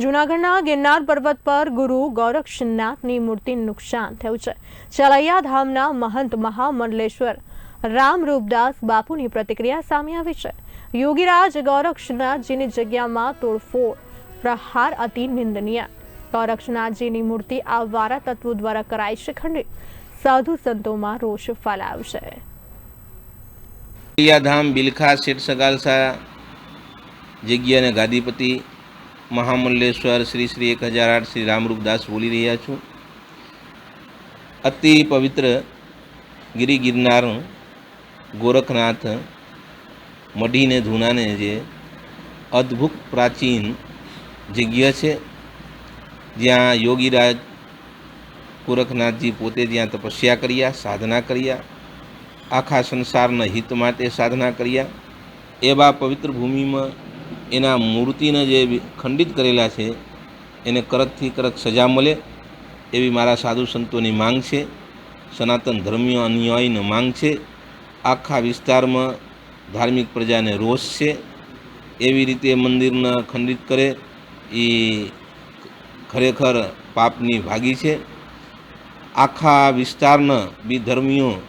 જૂનાગઢના ગિરનાર પર્વત પર ગુરુ ગોરક્ષનાથની મૂર્તિ નુકસાન થયું છે. ચલૈયા ધામના મહંત મહામંડલેશ્વર રામરૂપદાસ બાપુની પ્રતિક્રિયા સામે આવી છે. યોગીરાજ ગોરક્ષનાથજીની જગ્યામાં તોડફોડ, પ્રહાર અતિ નિંદનીય. ગોરક્ષનાથજીની મૂર્તિ આ વારા તત્વો દ્વારા કરાઈ છે ખંડિત. સાધુ સંતોમાં રોષ ફેલાયો છે ધામ બિલખા શેઠ સગાલસા જગ્યાને ગાદીપતિ મહામલ્લેશ્વર શ્રી શ્રી એક હજાર આઠ શ્રી રામરૂપદાસ બોલી રહ્યા છું. અતિ પવિત્ર ગિરી ગિરનાર ગોરખનાથ મઢીને ધૂનાને જે અદ્ભુત પ્રાચીન જગ્યા છે. જ્યાં યોગીરાજ ગોરખનાથજી પોતે જ્યાં તપસ્યા કર્યા, સાધના કર્યા, આખા સંસારના હિત માટે સાધના કર્યા. એવા પવિત્ર ભૂમિમાં એના મૂર્તિને જે ખંડિત કરેલા છે, એને કડકથી કડક સજા મળે એવી મારા સાધુ સંતોની માંગ છે. સનાતન ધર્મીય અન્યાયની માંગ છે. આખા વિસ્તારમાં ધાર્મિક પ્રજાને રોષ છે. એવી રીતે મંદિરને ખંડિત કરે એ ખરેખર પાપની ભાગી છે. આખા વિસ્તારના બી ધર્મીઓ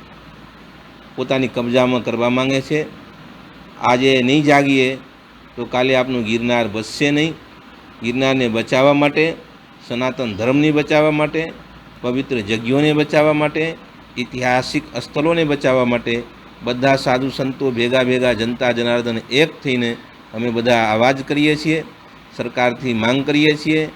પોતાની કબજામાં કરવા માંગે છે. આજે નહીં જાગીએ તો કાલે આપનું ગિરનાર બચશે નહીં. ગિરનારને બચાવવા માટે, સનાતન ધર્મને બચાવવા માટે, પવિત્ર જગ્યોને બચાવવા માટે, ઐતિહાસિક સ્થળોને બચાવવા માટે બધા સાધુ સંતો ભેગા ભેગા જનતા જનાર્દન એક થઈને અમે બધા અવાજ કરીએ છીએ, સરકારથી માંગ કરીએ છીએ